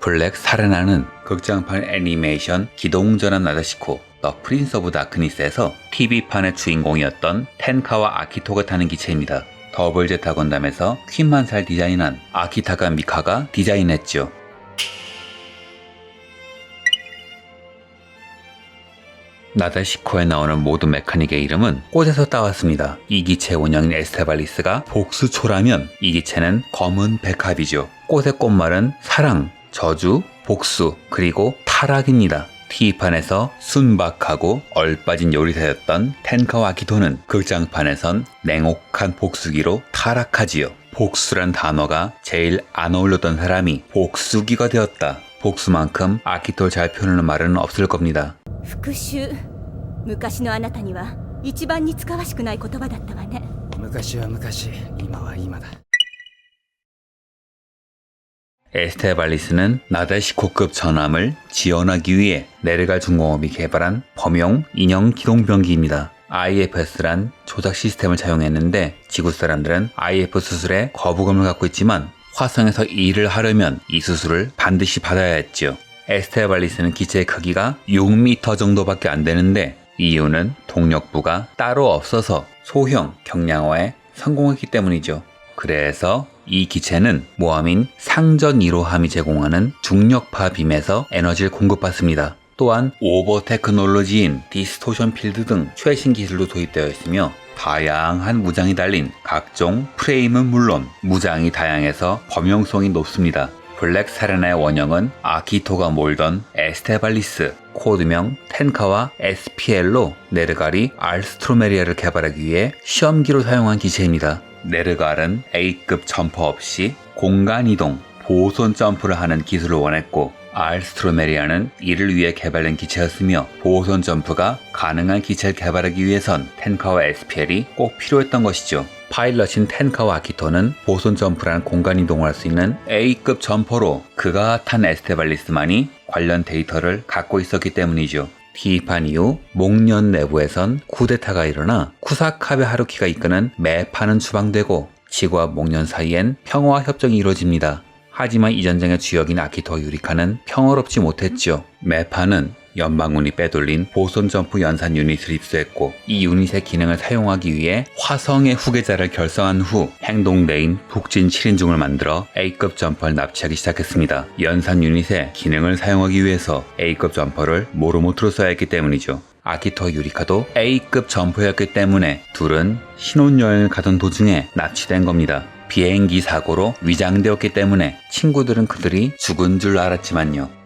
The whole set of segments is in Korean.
블랙 사레나는 극장판 애니메이션 기동전환 나다시코 더 프린스 오브 다크니스에서 TV판의 주인공이었던 텐카와 아키토가 타는 기체입니다. 더블 제타 건담에서 퀸만 살 디자인한 아키타가 미카가 디자인했죠. 나다시코에 나오는 모든 메카닉의 이름은 꽃에서 따왔습니다. 이 기체 운영인 에스테발리스가 복수초라면 이 기체는 검은 백합이죠. 꽃의 꽃말은 사랑, 저주, 복수, 그리고 타락입니다. T판에서 순박하고 얼빠진 요리사였던 텐카와 아키토는 극장판에선 냉혹한 복수기로 타락하지요. 복수란 단어가 제일 안 어울렸던 사람이 복수기가 되었다. 복수만큼 아키토를 잘 표현하는 말은 없을 겁니다. 復讐昔のあなたには一番に使わしくない言葉だったわね昔は昔今は今だ 에스테발리스는 나데시코급 전함을 지원하기 위해 네르갈 중공업이 개발한 범용 인형 기동병기입니다. IFS란 조작 시스템을 사용했는데 지구 사람들은 IF 수술에 거부감을 갖고 있지만 화성에서 이 일을 하려면 이 수술을 반드시 받아야 했죠. 에스테발리스는 기체의 크기가 6m 정도밖에 안 되는데 이유는 동력부가 따로 없어서 소형 경량화에 성공했기 때문이죠. 그래서 이 기체는 모함인 상전 1호함이 제공하는 중력파 빔에서 에너지를 공급받습니다. 또한 오버 테크놀로지인 디스토션 필드 등 최신 기술도 도입되어 있으며 다양한 무장이 달린 각종 프레임은 물론 무장이 다양해서 범용성이 높습니다. 블랙 사레나의 원형은 아키토가 몰던 에스테발리스, 코드명 텐카와 SPL로 네르갈이 알스트로메리아를 개발하기 위해 시험기로 사용한 기체입니다. 네르갈은 A급 점퍼 없이 공간 이동, 보손 점프를 하는 기술을 원했고 알스트로메리아는 이를 위해 개발된 기체였으며 보손 점프가 가능한 기체를 개발하기 위해선 텐카와 SPL이 꼭 필요했던 것이죠. 파일럿인 텐카와 아키토는 보손 점프라는 공간 이동을 할 수 있는 A급 점퍼로 그가 탄 에스테발리스만이 관련 데이터를 갖고 있었기 때문이죠. T판 이후 목련 내부에선 쿠데타가 일어나 쿠사카베 하루키가 이끄는 매파는 추방되고 지구와 목련 사이엔 평화 협정이 이루어집니다. 하지만 이 전쟁의 주역인 아키토와 유리카는 평화롭지 못했죠. 매파는 연방군이 빼돌린 보손 점프 연산 유닛을 입수했고 이 유닛의 기능을 사용하기 위해 화성의 후계자를 결성한 후 행동대인 북진 7인중을 만들어 A급 점퍼를 납치하기 시작했습니다. 연산 유닛의 기능을 사용하기 위해서 A급 점퍼를 모로모트로 써야 했기 때문이죠. 아키토와 유리카도 A급 점퍼였기 때문에 둘은 신혼여행을 가던 도중에 납치된 겁니다. 비행기 사고로 위장되었기 때문에 친구들은 그들이 죽은 줄 알았지만요.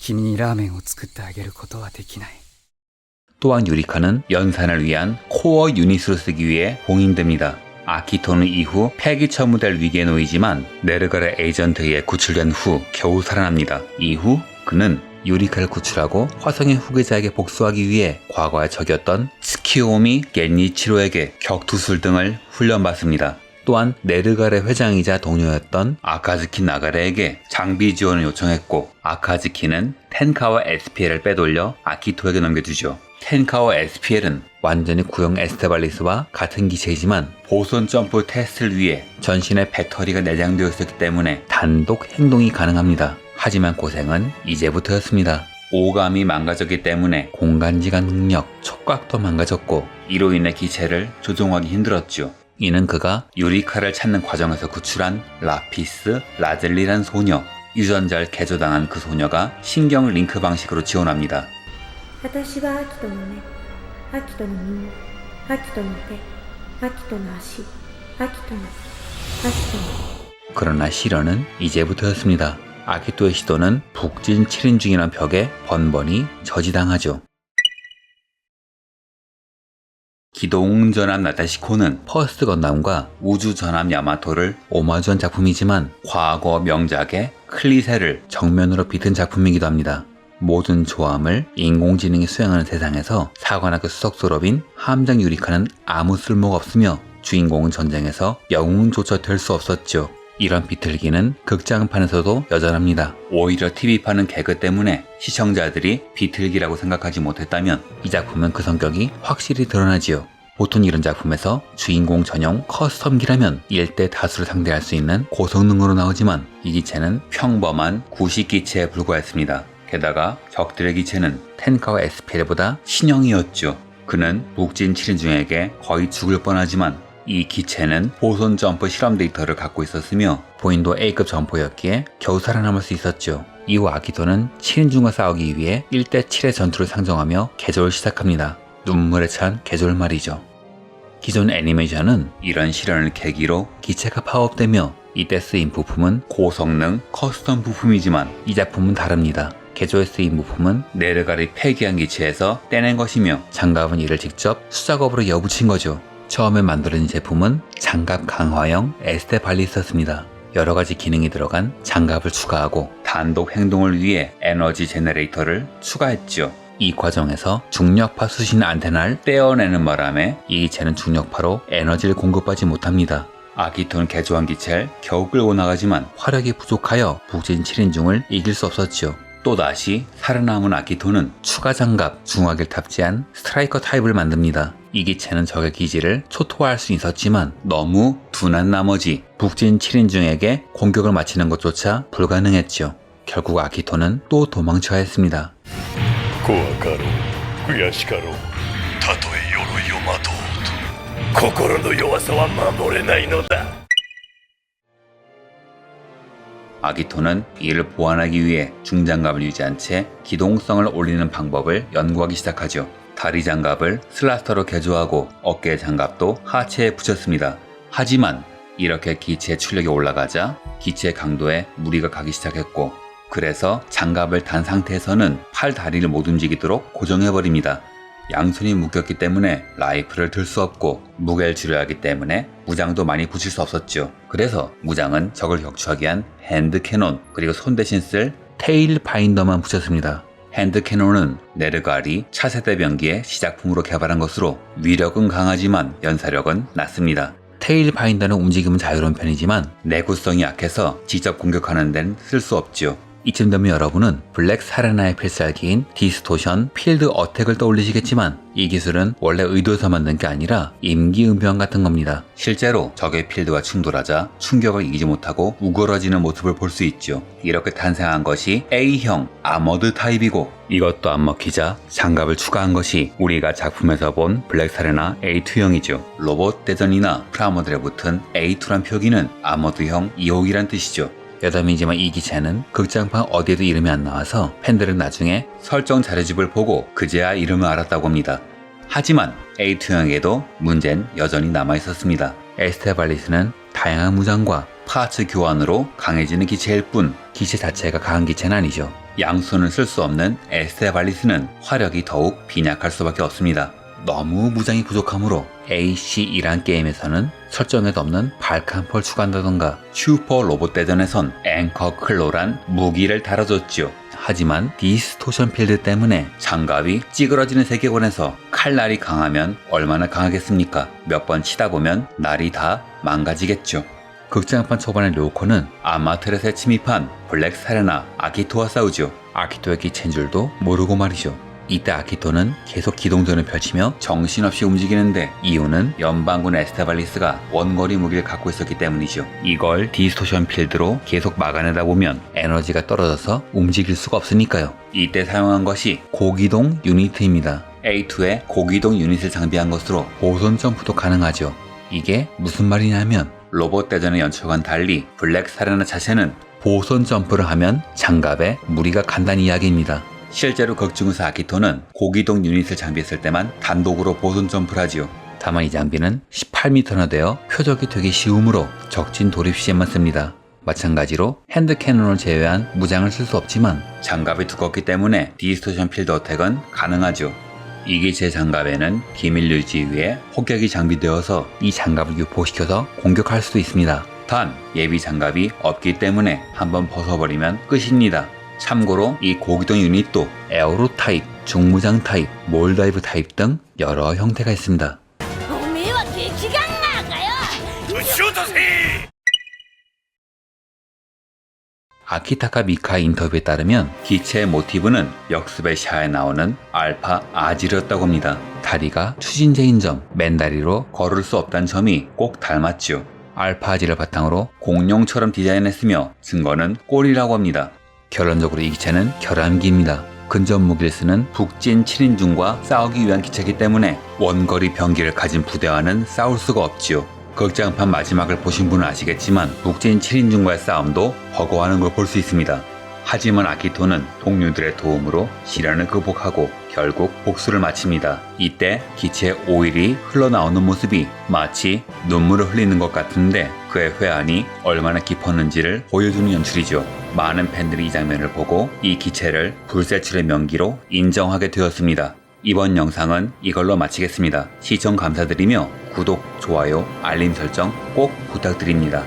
君にラーメンを作ってあげることはできない 또한 유리카는 연산을 위한 코어 유닛으로 쓰기 위해 봉인됩니다. 아키토는 이후 폐기 처무될 위기에 놓이지만 네르갈의 에이전트에 의해 구출된 후 겨우 살아납니다. 이후 그는 유리카를 구출하고 화성의 후계자에게 복수하기 위해 과거의 적이었던 스키오미 겐니치로에게 격투술 등을 훈련받습니다. 또한 네르갈의 회장이자 동료였던 아카즈키 나가레에게 장비 지원을 요청했고 아카즈키는 텐카와 SPL을 빼돌려 아키토에게 넘겨주죠. 텐카와 SPL은 완전히 구형 에스테발리스와 같은 기체이지만 보손 점프 테스트를 위해 전신에 배터리가 내장되어 있었기 때문에 단독 행동이 가능합니다. 하지만 고생은 이제부터였습니다. 오감이 망가졌기 때문에 공간지간 능력, 촉각도 망가졌고 이로 인해 기체를 조종하기 힘들었죠. 이는 그가 유리카를 찾는 과정에서 구출한 라피스 라젤리란 소녀, 유전자를 개조당한 그 소녀가 신경 링크 방식으로 지원합니다. 私はアキトの目アキトの耳アキトの手アキトの足アキトのアキトの 그러나 실현은 이제부터였습니다. 아키토의 시도는 북진 7인중이란 벽에 번번이 저지당하죠. 기동 전함 나다시코는 퍼스트 건담과 우주 전함 야마토를 오마주한 작품이지만 과거 명작의 클리세를 정면으로 비튼 작품이기도 합니다. 모든 조함을 인공지능이 수행하는 세상에서 사관학교 수석 졸업인 함장 유리카는 아무 쓸모가 없으며 주인공은 전쟁에서 영웅조차 될 수 없었죠. 이런 비틀기는 극장판에서도 여전합니다. 오히려 TV판은 개그 때문에 시청자들이 비틀기라고 생각하지 못했다면 이 작품은 그 성격이 확실히 드러나지요. 보통 이런 작품에서 주인공 전용 커스텀기라면 일대 다수를 상대할 수 있는 고성능으로 나오지만 이 기체는 평범한 구식 기체에 불과했습니다. 게다가 적들의 기체는 텐카와 SPL보다 신형이었죠. 그는 북진 7인중에게 거의 죽을 뻔하지만 이 기체는 보손 점프 실험 데이터를 갖고 있었으며 보인도 A급 점포였기에 겨우 살아남을 수 있었죠. 이후 아키토는 7인중과 싸우기 위해 1대7의 전투를 상정하며 개조를 시작합니다. 눈물에 찬 개조를 말이죠. 기존 애니메이션은 이런 실현을 계기로 기체가 파업되며 이때 쓰인 부품은 고성능 커스텀 부품이지만 이 작품은 다릅니다. 개조에 쓰인 부품은 네르가리 폐기한 기체에서 떼낸 것이며 장갑은 이를 직접 수작업으로 여붙인 거죠. 처음에 만들어진 제품은 장갑 강화형 에스테 발리스였습니다. 여러 가지 기능이 들어간 장갑을 추가하고 단독 행동을 위해 에너지 제너레이터를 추가했죠. 이 과정에서 중력파 수신 안테나를 떼어내는 바람에 이 기체는 중력파로 에너지를 공급하지 못합니다. 아기토는 개조한 기체를 겨우 끌고 나가지만 화력이 부족하여 북진 7인중을 이길 수 없었죠. 또다시 살아남은 아키토는 추가 장갑 중화기를 탑재한 스트라이커 타입을 만듭니다. 이 기체는 적의 기지를 초토화할 수 있었지만 너무 둔한 나머지 북진 7인중에게 공격을 마치는 것조차 불가능했죠. 결국 아키토는 또 도망쳐야 했습니다. 고아가로, 구야시가로, 타토의 요로 요마도, 코코로의 요와사와 마모레나이노다. 아기토는 이를 보완하기 위해 중장갑을 유지한 채 기동성을 올리는 방법을 연구하기 시작하죠. 다리 장갑을 슬라스터로 개조하고 어깨 장갑도 하체에 붙였습니다. 하지만 이렇게 기체의 출력이 올라가자 기체의 강도에 무리가 가기 시작했고 그래서 장갑을 단 상태에서는 팔 다리를 못 움직이도록 고정해버립니다. 양손이 묶였기 때문에 라이플을 들수 없고 무게를 줄여야 하기 때문에 무장도 많이 붙일 수 없었죠. 그래서 무장은 적을 격추하기 위한 핸드 캐논 그리고 손 대신 쓸 테일 바인더만 붙였습니다. 핸드 캐논은 네르가리 차세대 병기의 시작품으로 개발한 것으로 위력은 강하지만 연사력은 낮습니다. 테일 바인더는 움직임은 자유로운 편이지만 내구성이 약해서 직접 공격하는 데는 쓸 수 없지요. 이쯤 되면 여러분은 블랙 사레나의 필살기인 디스토션 필드 어택을 떠올리시겠지만 이 기술은 원래 의도해서 만든 게 아니라 임기응변 같은 겁니다. 실제로 적의 필드와 충돌하자 충격을 이기지 못하고 우그러지는 모습을 볼 수 있죠. 이렇게 탄생한 것이 A형 아머드 타입이고 이것도 안 먹히자 장갑을 추가한 것이 우리가 작품에서 본 블랙 사레나 A2형이죠. 로봇 대전이나 프라모델에 붙은 A2란 표기는 아머드형 2호기란 뜻이죠. 여담이지만 이 기체는 극장판 어디에도 이름이 안 나와서 팬들은 나중에 설정 자료집을 보고 그제야 이름을 알았다고 합니다. 하지만 A2형에도 문제는 여전히 남아 있었습니다. 에스테발리스는 다양한 무장과 파츠 교환으로 강해지는 기체일 뿐 기체 자체가 강한 기체는 아니죠. 양손을 쓸 수 없는 에스테발리스는 화력이 더욱 빈약할 수밖에 없습니다. 너무 무장이 부족하므로 AC이란 게임에서는 설정에도 없는 발칸폴 추가한다던가 슈퍼 로봇 대전에선 앵커 클로란 무기를 달아줬죠. 하지만 디스토션 필드 때문에 장갑이 찌그러지는 세계관에서 칼날이 강하면 얼마나 강하겠습니까? 몇 번 치다 보면 날이 다 망가지겠죠. 극장판 초반의 료코는 아마트렛에 침입한 블랙 사레나 아키토와 싸우죠. 아키토의 기체인 줄도 모르고 말이죠. 이때 아키토는 계속 기동전을 펼치며 정신없이 움직이는데 이유는 연방군 에스테발리스가 원거리 무기를 갖고 있었기 때문이죠. 이걸 디스토션 필드로 계속 막아내다 보면 에너지가 떨어져서 움직일 수가 없으니까요. 이때 사용한 것이 고기동 유니트입니다. A2에 고기동 유닛을 장비한 것으로 보손 점프도 가능하죠. 이게 무슨 말이냐면 로봇 대전의 연출과는 달리 블랙 사레나 자체는 보손 점프를 하면 장갑에 무리가 간다는 이야기입니다. 실제로 극중에서 아키토는 고기동 유닛을 장비했을 때만 단독으로 보손 점프를 하지요. 다만 이 장비는 18m나 되어 표적이 되기 쉬우므로 적진 돌입 시에만 씁니다. 마찬가지로 핸드 캐논을 제외한 무장을 쓸 수 없지만 장갑이 두껍기 때문에 디스토션 필드 어택은 가능하죠. 이 기체 장갑에는 기밀 유지 위에 폭격이 장비되어서 이 장갑을 유포시켜서 공격할 수도 있습니다. 단 예비 장갑이 없기 때문에 한번 벗어버리면 끝입니다. 참고로 이 고기동 유닛도 에어로 타입, 중무장 타입, 몰다이브 타입 등 여러 형태가 있습니다. 아키타카 미카 인터뷰에 따르면 기체의 모티브는 역습의 샤에 나오는 알파 아질이었다고 합니다. 다리가 추진제인 점, 맨다리로 걸을 수 없다는 점이 꼭 닮았죠. 알파 아질을 바탕으로 공룡처럼 디자인했으며 증거는 꼬리라고 합니다. 결론적으로 이 기체는 결함기입니다. 근접 무기를 쓰는 북진 7인중과 싸우기 위한 기체이기 때문에 원거리 병기를 가진 부대와는 싸울 수가 없지요. 극장판 마지막을 보신 분은 아시겠지만 북진 7인중과의 싸움도 버거워하는 걸 볼 수 있습니다. 하지만 아키토는 동료들의 도움으로 시련을 극복하고 결국 복수를 마칩니다. 이때 기체의 오일이 흘러나오는 모습이 마치 눈물을 흘리는 것 같은데 그의 회한이 얼마나 깊었는지를 보여주는 연출이죠. 많은 팬들이 이 장면을 보고 이 기체를 불세출의 명기로 인정하게 되었습니다. 이번 영상은 이걸로 마치겠습니다. 시청 감사드리며 구독, 좋아요, 알림 설정 꼭 부탁드립니다.